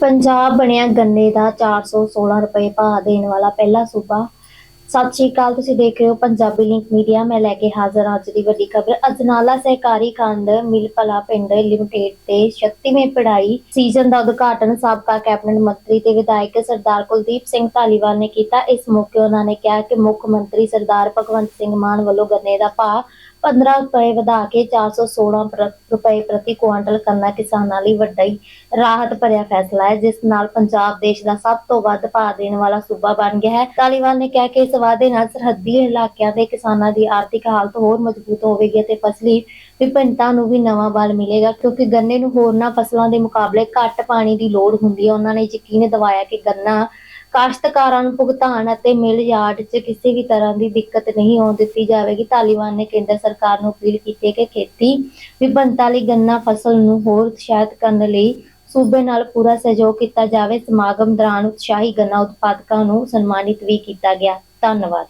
ਪੰਜਾਬ ਬਣਿਆ ਗੰਨੇ ਦਾ 416 ਰੁਪਏ ਭਾਅ ਦੇਣ ਵਾਲਾ ਪਹਿਲਾ ਸੂਬਾ। ਸਤਿ ਸ਼੍ਰੀ ਅਕਾਲ, ਤੁਸੀਂ ਦੇਖ ਰਹੇ ਹੋ ਪੰਜਾਬੀ ਲਿੰਕ ਮੀਡੀਆ। ਮੈਂ ਲੈ ਕੇ ਹਾਜ਼ਰ ਹਾਂ ਅੱਜ ਦੀ ਵੱਡੀ ਖਬਰ। ਅਜਨਾਲਾ ਸਹਿਕਾਰੀ ਖੰਡ ਮਿਲ ਭਲਾ ਪਿੰਡ ਲਿਮਟਿਡ ਤੇ 36ਵੀਂ ਪੜਾਈ ਸੀਜ਼ਨ ਦਾ ਉਦਘਾਟਨ ਸਾਬਕਾ ਕੈਬਨਿਟ ਮੰਤਰੀ ਤੇ ਵਿਧਾਇਕ ਸਰਦਾਰ ਕੁਲਦੀਪ ਸਿੰਘ ਧਾਲੀਵਾਲ ਨੇ ਕੀਤਾ। ਇਸ ਮੌਕੇ ਉਹਨਾਂ ਨੇ ਕਿਹਾ ਕਿ ਮੁੱਖ ਮੰਤਰੀ ਸਰਦਾਰ ਭਗਵੰਤ ਸਿੰਘ ਮਾਨ ਵੱਲੋਂ ਗੰਨੇ ਦਾ ਭਾਅ 15 ਰੁਪਏ ਵਧਾ ਕੇ 416 ਪ੍ਰ- ਰੁਪਏ ਪ੍ਰਤੀ ਕੁਆਂਟਲ ਕਰਨਾ ਕਿਸਾਨਾਂ ਲਈ ਵੱਡਾ ਹੀ ਰਾਹਤ ਭਰਿਆ ਫੈਸਲਾ ਹੈ, ਜਿਸ ਨਾਲ ਪੰਜਾਬ ਦੇਸ਼ ਦਾ ਸਭ ਤੋਂ ਵੱਧ ਭਾਅ ਦੇਣ ਵਾਲਾ ਸੂਬਾ ਬਣ ਗਿਆ ਹੈ। ਤਾਲੀਵਾਲ ਨੇ ਕਿਹਾ ਕਿ ਇਸ ਵਾਅਦੇ ਨਾਲ ਸਰਹੱਦੀ ਇਲਾਕਿਆਂ ਦੇ ਕਿਸਾਨਾਂ ਦੀ ਆਰਥਿਕ ਹਾਲਤ ਹੋਰ ਮਜ਼ਬੂਤ ਹੋਵੇਗੀ ਅਤੇ ਫਸਲੀ ਵਿਭਿੰਨਤਾ ਨੂੰ ਵੀ ਨਵਾਂ ਬਲ ਮਿਲੇਗਾ, ਕਿਉਂਕਿ ਗੰਨੇ ਨੂੰ ਹੋਰਨਾਂ ਫਸਲਾਂ ਦੇ ਮੁਕਾਬਲੇ ਘੱਟ ਪਾਣੀ ਦੀ ਲੋੜ ਹੁੰਦੀ ਹੈ। ਉਹਨਾਂ ਨੇ ਯਕੀਨ ਦਿਵਾਇਆ ਕਿ ਗੰਨਾ ਕਾਸ਼ਤਕਾਰਾਂ ਨੂੰ ਭੁਗਤਾਨ ਅਤੇ ਮਿਲ ਯਾਰਡ 'ਚ ਕਿਸੇ ਵੀ ਤਰ੍ਹਾਂ ਦੀ ਦਿੱਕਤ ਨਹੀਂ ਆਉਣ ਦਿੱਤੀ ਜਾਵੇਗੀ। ਤਾਲਿਬਾਨ ਨੇ ਕੇਂਦਰ ਸਰਕਾਰ ਨੂੰ ਅਪੀਲ ਕੀਤੀ ਹੈ ਕਿ ਖੇਤੀ ਵਿਭਿੰਨਤਾ ਲਈ ਗੰਨਾ ਫਸਲ ਨੂੰ ਹੋਰ ਉਤਸ਼ਾਹਿਤ ਕਰਨ ਲਈ ਸੂਬੇ ਨਾਲ ਪੂਰਾ ਸਹਿਯੋਗ ਕੀਤਾ ਜਾਵੇ। ਸਮਾਗਮ ਦੌਰਾਨ ਉਤਸ਼ਾਹੀ ਗੰਨਾ ਉਤਪਾਦਕਾਂ ਨੂੰ ਸਨਮਾਨਿਤ ਵੀ ਕੀਤਾ ਗਿਆ। ਧੰਨਵਾਦ।